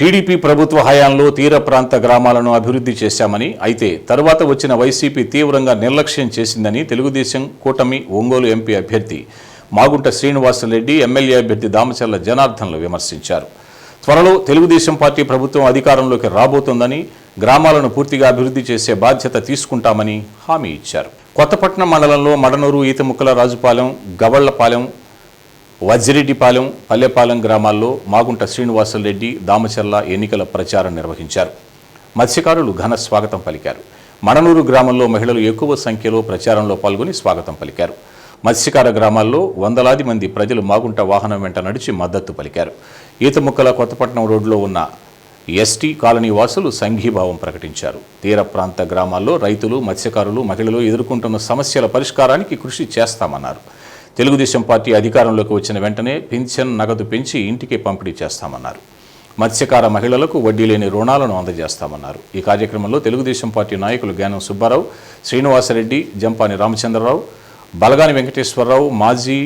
TDP ప్రభుత్వ హయాంలో తీర ప్రాంత గ్రామాలను అభివృద్ధి చేశామని అయితే తరువాత వచ్చిన వైసీపీ తీవ్రంగా నిర్లక్ష్యం చేసిందని తెలుగుదేశం కూటమి ఒంగోలు ఎంపీ అభ్యర్థి మాగుంట శ్రీనివాసరెడ్డి ఎమ్మెల్యే అభ్యర్థి దామచర్ల జనార్దన్లు విమర్శించారు. త్వరలో తెలుగుదేశం పార్టీ ప్రభుత్వం అధికారంలోకి రాబోతోందని గ్రామాలను పూర్తిగా అభివృద్ధి చేసే బాధ్యత తీసుకుంటామని హామీ ఇచ్చారు. కొత్తపట్నం మండలంలో మడనూరు ఈతముక్కల రాజుపాలెం గవళ్ళపాలెం వజ్రెడ్డిపాలెం పల్లెపాలెం గ్రామాల్లో మాగుంట శ్రీనివాసరెడ్డి దామచర్ల ఎన్నికల ప్రచారం నిర్వహించారు. మత్స్యకారులు ఘన స్వాగతం పలికారు. మడనూరు గ్రామంలో మహిళలు ఎక్కువ సంఖ్యలో ప్రచారంలో పాల్గొని స్వాగతం పలికారు. మత్స్యకార గ్రామాల్లో వందలాది మంది ప్రజలు మాగుంట వాహనం వెంట నడిచి మద్దతు పలికారు. ఈతముక్కల కొత్తపట్నం రోడ్లో ఉన్న ఎస్టీ కాలనీ వాసులు సంఘీభావం ప్రకటించారు. తీర ప్రాంత గ్రామాల్లో రైతులు మత్స్యకారులు మహిళలు ఎదుర్కొంటున్న సమస్యల పరిష్కారానికి కృషి చేస్తామన్నారు. తెలుగుదేశం పార్టీ అధికారంలోకి వచ్చిన వెంటనే పింఛన్ నగదు పెంచి ఇంటికి పంపిణీ చేస్తామన్నారు. మత్స్యకార మహిళలకు వడ్డీ లేని రుణాలను అందజేస్తామన్నారు. ఈ కార్యక్రమంలో తెలుగుదేశం పార్టీ నాయకులు జ్ఞానం సుబ్బారావు శ్రీనివాసరెడ్డి జంపాని రామచంద్రరావు బలగాని వెంకటేశ్వరరావు మాజీ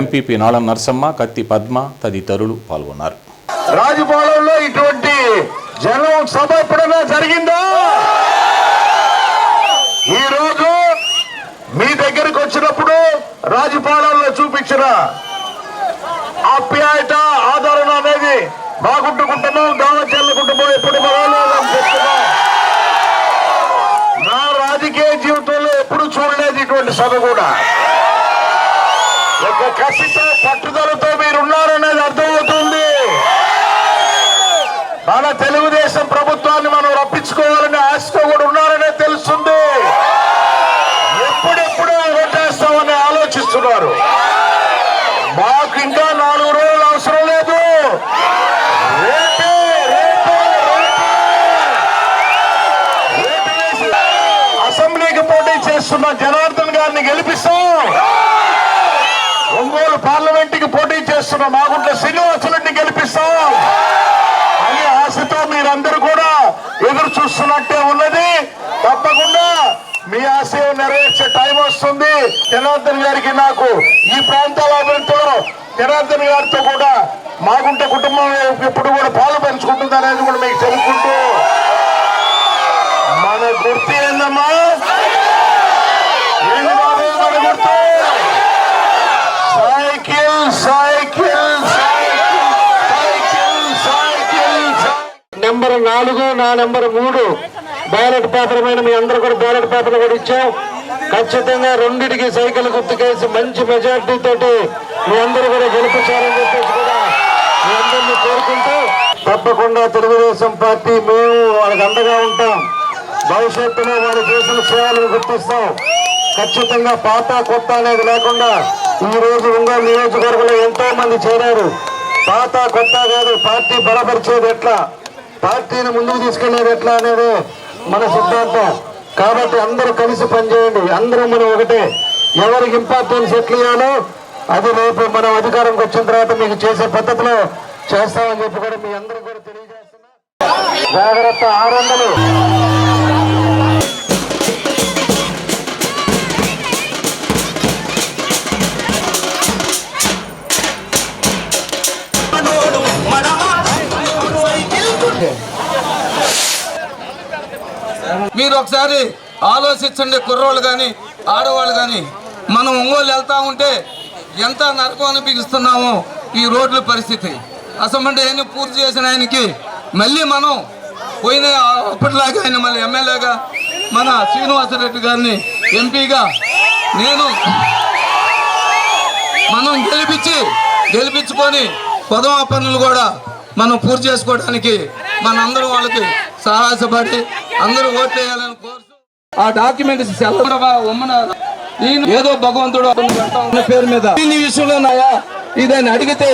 ఎంపీపీ నాళం నరసమ్మ కత్తి పద్మ తదితరులు పాల్గొన్నారు. రాజభవనంలో ఇటువంటి జనం సభ ఎప్పుడైనా జరిగిందా? ఈ రోజు మీ దగ్గరికి వచ్చినప్పుడు రాజపాలనలో చూపించిన ఆప్యాయత ఆదరణ అనేది బాగుంటుకుంటున్నాం దావ చెల్లుకుంటున్నాం ఎప్పుడు నా రాజకీయ జీవితంలో ఎప్పుడు చూడలేదు ఇటువంటి సభ కూడా. ఒక కసితో పట్టుదల గారిని గెలిపిస్తాం ఒంగోలు పార్లమెంట్కి పోటీ చేస్తున్న మాగుంట్ల శ్రీనివాసులని గెలిపిస్తాం. అనే ఆశతో మీరందరూ కూడా ఎదురు చూస్తున్నట్టే ఉన్నది. తప్పకుండా మీ ఆశయం నెరవేర్చే టైం వస్తుంది. జనార్దన్ గారికి నాకు ఈ ప్రాంతాల అభివృద్ధిలో జనార్దన్ గారితో కూడా మాగుంట కుటుంబం ఎప్పుడు కూడా పాలు పంచుకుంటుంది అనేది కూడా మీకు తెలుసుకుంటూ మన గుర్తు ఏందమ్మా ఏంది బాబు మన గుర్తు cycle cycle cycle cycle cycle number నాలుగు నా నెంబర్ మూడు. బ్యాలెట్ పేపర్ మీద మీ అందరూ కూడా బ్యాలెట్ పేపర్ కూడా ఇచ్చాం. ఖచ్చితంగా రెండింటికి సైకిల్ గుర్తుకేసి మంచి మెజార్టీ తోటి మీ అందరూ కూడా గెలిపించారని చెప్పేసి కూడా మీ అందరినీ కోరుకుంటూ తప్పకుండా తెలుగుదేశం పార్టీ మేము వాళ్ళకి అండగా ఉంటాం. భవిష్యత్తులో వారు చేసిన సేవలను గుర్తిస్తాం. ఖచ్చితంగా పాత కొత్త అనేది లేకుండా ఈ రోజు ఒంగోలు నియోజకవర్గంలో ఎంతో మంది చేరారు. పాత కొత్త కాదు పార్టీ బలపరిచేది ఎట్లా? పార్టీని ముందుకు తీసుకెళ్ళేది ఎట్లా అనేది మన సిద్ధాంతం. కాబట్టి అందరూ కలిసి పనిచేయండి. అందరూ మనం ఒకటే. ఎవరికి ఇంపార్టెన్స్ ఎట్లా ఇవ్వాలో అది రేపు మనం అధికారంకి వచ్చిన తర్వాత మీకు చేసే పద్ధతిలో చేస్తామని చెప్పి కూడా మీ అందరూ కూడా తెలియజేస్తున్నా. జాగ్రత్త ఆరు మీరు ఒకసారి ఆలోచించండి కుర్రోళ్ళు కానీ ఆడవాళ్ళు కానీ మనం ఒంగోలు వెళ్తా ఉంటే ఎంత నరకం అనిపిస్తున్నామో ఈ రోడ్ల పరిస్థితి. అసమంటే ఆయన పూర్తి చేసిన ఆయనకి మళ్ళీ మనం పోయిన అప్పటిలాగా ఆయన మళ్ళీ ఎమ్మెల్యేగా మన శ్రీనివాసరెడ్డి గారిని ఎంపీగా నేను మనం గెలిపించి గెలిపించుకొని పదమా పనులు కూడా మనం పూర్తి చేసుకోవడానికి మన వాళ్ళకి సాహసపడి అందరూ ఓట్ వేయాలని కోరుతూ ఆ డాక్యుమెంట్స్ ఉమ్మన్నారు ఈయన ఏదో భగవంతుడు ఉన్న పేరు మీద. దీని విషయంలో నాయా ఇదని అడిగితే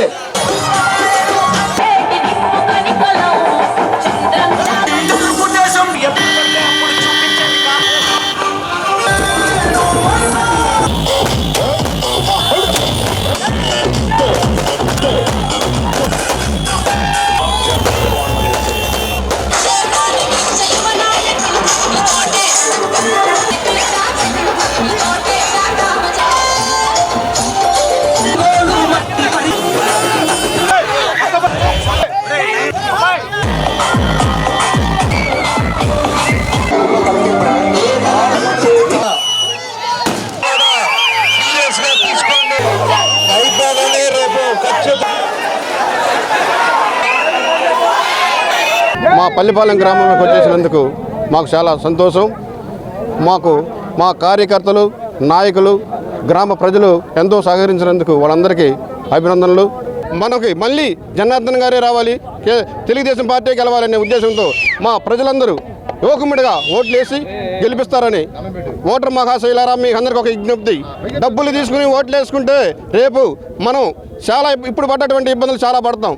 మా పల్లిపాలెం గ్రామంలోకి వచ్చేసినందుకు మాకు చాలా సంతోషం. మాకు మా కార్యకర్తలు నాయకులు గ్రామ ప్రజలు ఎంతో సహకరించినందుకు వాళ్ళందరికీ అభినందనలు. మనకి మళ్ళీ జనార్దన్ గారే రావాలి తెలుగుదేశం పార్టీ గెలవాలనే ఉద్దేశంతో మా ప్రజలందరూ యువకుమిడిగా ఓట్లేసి గెలిపిస్తారని ఓటర్ మహాశైలారా మీకు అందరికి ఒక విజ్ఞప్తి. డబ్బులు తీసుకుని ఓట్లు వేసుకుంటే రేపు మనం చాలా ఇప్పుడు పడ్డటువంటి ఇబ్బందులు చాలా పడతాం.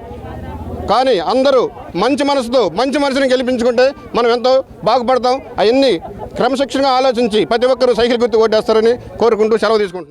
కానీ అందరూ మంచి మనసుతో మంచి మనసుని గెలిపించుకుంటే మనం ఎంతో బాగుపడతాం. అవన్నీ క్రమశిక్షణగా ఆలోచించి ప్రతి ఒక్కరూ సైకిల్ గుర్తు ఓటేస్తారని కోరుకుంటూ సెలవు తీసుకుంటున్నాం.